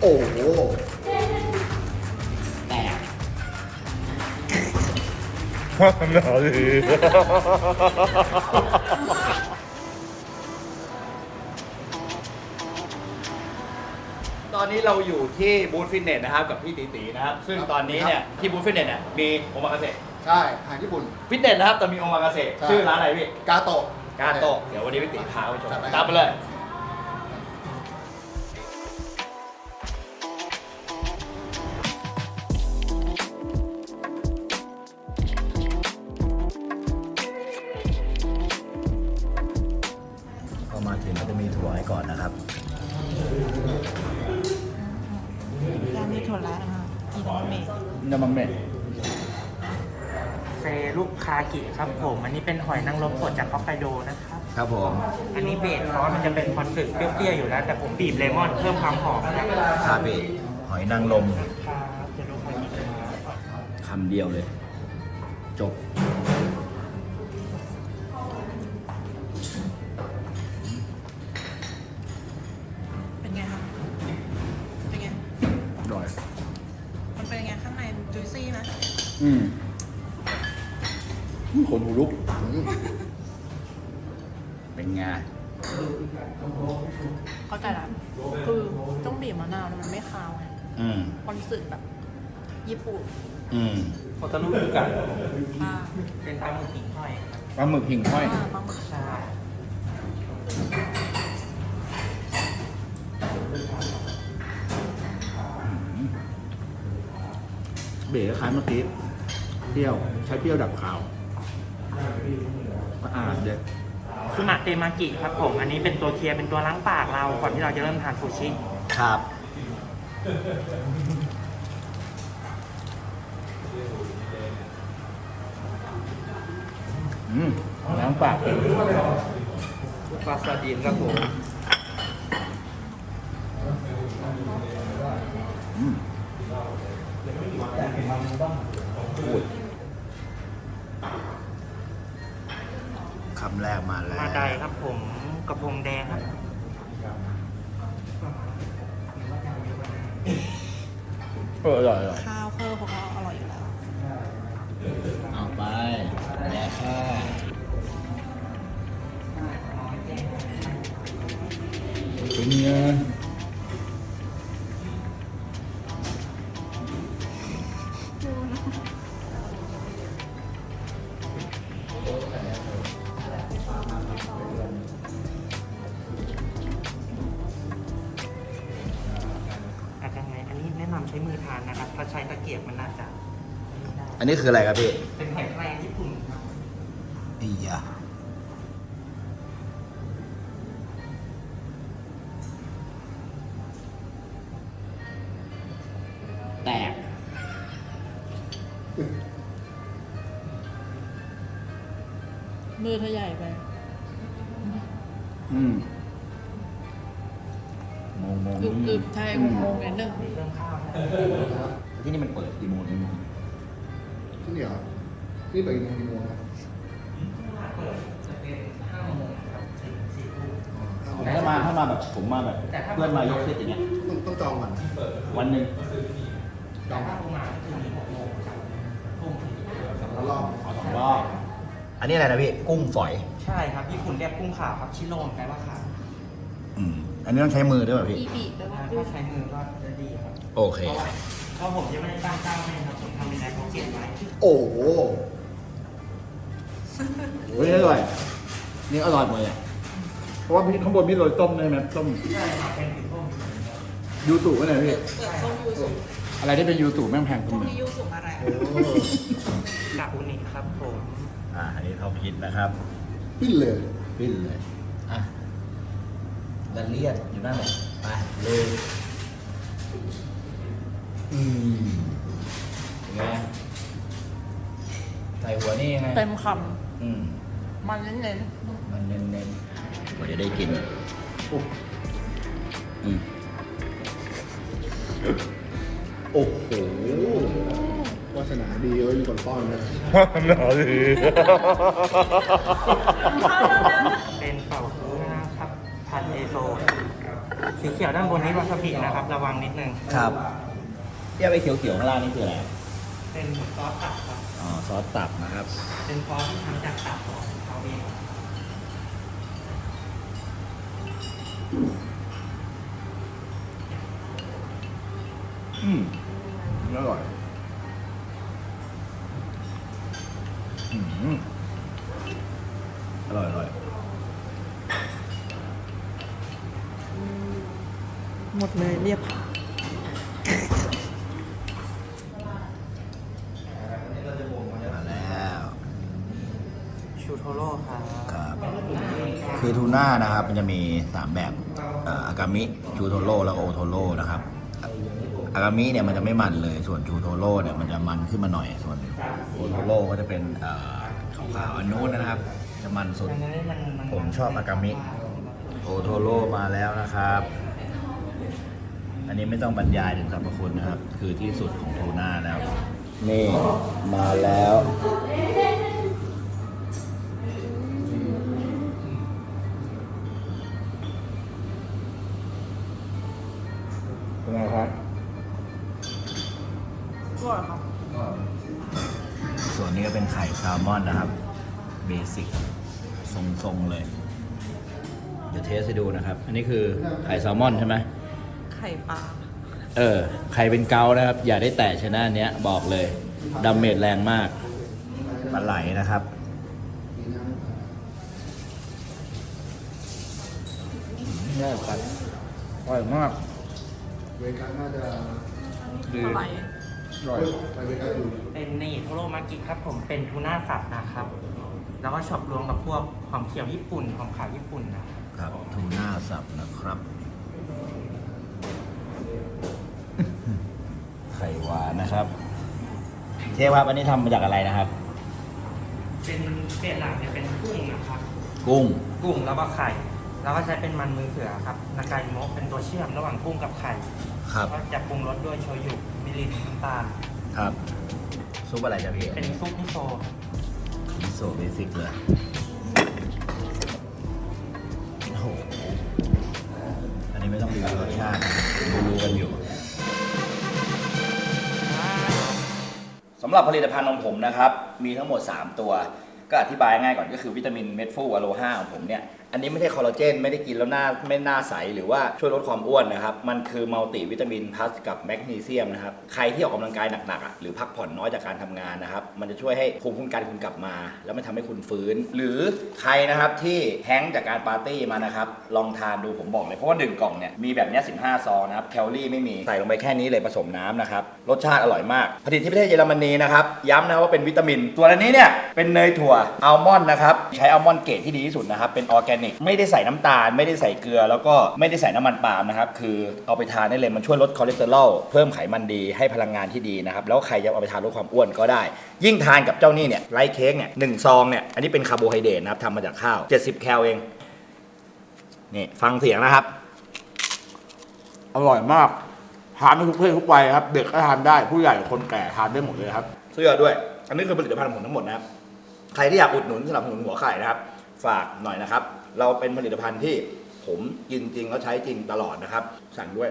โอ้โหแตกหนาวดีตอนนี้เราอยู่ที่บูธฟิตเนสนะครับกับพี่ตีตีนะครับ ซึ่งตอนนี้เนี่ยที่บูธฟิตเนสเนี่ยมีโอมากาเสะใช่อาหารญี่ปุ่น ฟิตเนสนะครับแต่มีโอมากาเสะใช่ชื่อร้านอะไรพี่ กาโตะกาโตะเดี๋ยววันนี้พี่ตีพาไปชมจัดไปตามไปเลย กินเมดยามังเมะเซลูกคากิครับผม อันนี้เป็นหอยนางรมสดจากฮอกไกโดนะครับ ครับผม อันนี้เบสซอสมันจะเป็นคอนสึกเปรี้ยวๆอยู่แล้ว แต่ผมบีบเลมอนเพิ่มความหอมครับคาเบะหอยนางรมครับเซลูกคากิครับคำเดียวเลย จบ ขนหูลุก เป็นไง เข้าใจละคือต้องบีบมะนาวแล้วมันไม่คาวไงอืม มันรู้สึกแบบ ญี่ปุ่นอืมโคตารุกุกะอ่าเป็นปลาหมึกหิ่งห้อยครับปลาหมึกหิ่งห้อย อ่าปลาหมึกใช่เบ๋คล้ายเมื่อกี้ เปรี้ยว ใช้เปรี้ยวดับขาว สะอาดเด็ดสุนัขเตมากิครับผม อันนี้เป็นตัวเคลียร์เป็นตัวล้างปากเราก่อนที่เราจะเริ่มทานซูชิครับ อืมล้างปากเป็นปลาซาดีนครับผม เออ อันนี้คืออะไรครับพี่ เป็นแผ่นแรงญี่ปุ่นครับอียะแตก มือเธอใหญ่ไป อืมงงงกึบกึบๆใช่งงๆนิดนึงเริ่มข้าวนะที่นี่มันเปิดกี่โมงกี่โมง ที่นี่เหรอนี่ไปกี่โมงกี่โมงนะเปิดจะเป็นห้าโมงครับถึงสี่ทุ่มผมถ้ามาถ้ามาแบบผมมาแบบ เพื่อนมายกเซตอย่างเงี้ยต้องต้องจองก่อนวันหนึ่งแต่ถ้าโรงงานก็คือมีหกโมงครับทุ่มถึงสองรอบสองรอบอันนี้อะไรนะพี่กุ้งฝอยใช่ครับญี่ปุ่นเรียกกุ้งขาวครับชิโร่แปลว่าขาวอืมอันนี้ต้องใช้มือด้วยป่ะพี่ อีบีแปลว่าถ้ากุ้ง ใช้มือก็จะดีครับโอเค พราะว่า เพราะผมยังไม่ได้ตั้งเจ้าให้ครับผมทำเป็นแอปเก็บไว้โอ้โหโอ้ยอร่อยนี่อร่อยหมดเลยเพราะว่าพี่ข้างบนพี่โรยต้มใช่ไหมต้มใช่ครับเป็นติดต้มยูสุไว้ไหนพี่เปลือกส้มยูสุอะไรที่เป็นยูสุแม่งแพงพทุวกกเมือนี้ยูสุอะไรโอ้โหกาอุนิครับผมอ่าอันนี้ท็อปฮิตนะครับปิ้นเลยปิ้นเลยอะดันเลียดอยู่นั่นแหละไป เต็มคอืมำมันเน้นมันเน้นๆกว่าจะได้กินอืมโอ้โหวาสนาดีเอ้ยมีคนป้อนนะหนาวดีเป็นเป่าฮื้อนะครับพันเอโซสีเขียวด้านบนนี้วาซาบินะครับ ระวังนิดนึงครับที่เอาไปเขียวๆข้างล่างนี่คืออะไร เป็นซอสตับครับอ๋อซอสตับนะครับ เป็นซอสที่ทำจากตับของเขาเองอืมอร่อยอืมอร่อยอร่อยหมดเลยเรียบ มาแล้ว ชูโทโร่ครับครับคือทูน่านะครับมันจะมี 3 แบบเอ่ออากามิชูโทโร่แล้วก็โอโทโร่นะครับอากามิเนี่ยมันจะไม่มันเลยส่วนชูโทโร่เนี่ยมันจะมันขึ้นมาหน่อยส่วนโอโทโร่ก็จะเป็นเอ่อขาวๆอันนู้นนะครับจะมันสุดอันนี้มันมันผมชอบอากามิโอโทโร่มาแล้วนะครับ อันนี้ไม่ต้องบรรยายถึงสรรพคุณนะครับ คือที่สุดของทูน่าแล้ว นี่มาแล้ว เป็นไงครับก็ครับส่วนนี้ก็เป็นไข่แซลมอนนะครับเบสิกทรงๆเลย เดี๋ยวเทสให้ดูนะครับ อันนี้คือไข่แซลมอนใช่ไหมไข่ปลาเออใครเป็นเกาต์นะครับ อย่าได้แตะชนะเนี้ยบอกเลยดาเมจแรงมากปลาไหลนะครับแน่ครับอร่อยมาก เวกัสน่าจะดีอะไรอร่อยไปเวกัสอยู่เป็นนี่โทโร่มากิครับผมเป็นทูน่าสับนะครับ แล้วก็ช็อปรวมกับพวกหอมเขียวญี่ปุ่นหอมขาวญี่ปุ่นนะครับครับทูน่าสับนะครับ ไข่หวานนะครับเทว่าอันนี้ทำมาจากอะไรนะครับ เป็นเป็นหลักเนี่ยเป็นกุ้งนะครับ กุ้งกุ้งแล้วก็ไข่ แล้วก็ใช้เป็นมันมือเสือครับนากาอิโมะเป็นตัวเชื่อมระหว่างกุ้งกับไข่ครับ ก็จะปรุงรสด้วยโชยุมิรินน้ำตาล ครับ ซุปอะไรจะพี่เป็นซุปมิโซะมิโซเบสิกเลยโอ้โหอันนี้ไม่ต้องรีวิวรสชาติรู้ๆกันอยู่สำหรับผลิตภัณฑ์ของผมนะครับ มีทั้งหมด 3 ตัว ก็อธิบายง่ายก่อนก็คือวิตามินเม็ดฟูอะโลฮาของผมเนี่ยอันนี้ไม่ใช่คอลลาเจนไม่ได้กินแล้วหน้าไม่หน้าใสหรือว่าช่วยลดความอ้วนนะครับ มันคือมัลติวิตามินพลัสกับแมกนีเซียมนะครับ ใครที่ออกกำลังกายหนักๆอะหรือพักผ่อนน้อยจากการทำงานนะครับ มันจะช่วยให้ภูมิคุ้มกันคุณกลับมา แล้วมันทำให้คุณฟื้น หรือใครนะครับที่แฮงก์จากการปาร์ตี้มานะครับลองทานดูผมบอกเลยเพราะว่าหนึ่งกล่องเนี่ยมีแบบเนี้ย15 ซองนะครับแคลอรี่ไม่มีใส่ลงไปแค่นี้เลยผสมน้ำนะครับรสชาติอร่อยมาก ผลิตที่ประเทศเยอรมนีนะครับย้ำนะว่าเป็นวิตามิน ตัวอันนี้เนี่ยเป็นเนยถั่วอัลมอนด์นะครับใช้อัลมอนด์เกรดที่ดีที่สุดนะครับเป็นออร์แกนิก ไม่ได้ใส่น้ำตาล ไม่ได้ใส่เกลือ แล้วก็ไม่ได้ใส่น้ำมันปาล์มนะครับ คือเอาไปทานได้เลยมันช่วยลดคอเลสเตอรอลเพิ่มไขมันดีให้พลังงานที่ดีนะครับ แล้วใครจะเอาไปทานลดความอ้วนก็ได้ ยิ่งทานกับเจ้านี่เนี่ยไลท์เค้กเนี่ยหนึ่งซองเนี่ยอันนี้เป็นคาร์โบไฮเดรตนะครับทำมาจากข้าว 70 แคลเองนี่ฟังเสียงนะครับ อร่อยมากทานได้ทุกเพศทุกวัยครับ เด็กก็ทานได้ผู้ใหญ่คนแก่ทานได้หมดเลยครับเสื้อด้วย อันนี้คือผลิตภัณฑ์ของผมทั้งหมดนะครับ ใครที่อยากอุดหนุนสนับสนุนหัวไข่นะครับ ฝากหน่อยนะครับ เราเป็นผลิตภัณฑ์ที่ผมกินจริงแล้วใช้จริงตลอดนะครับ สั่งด้วย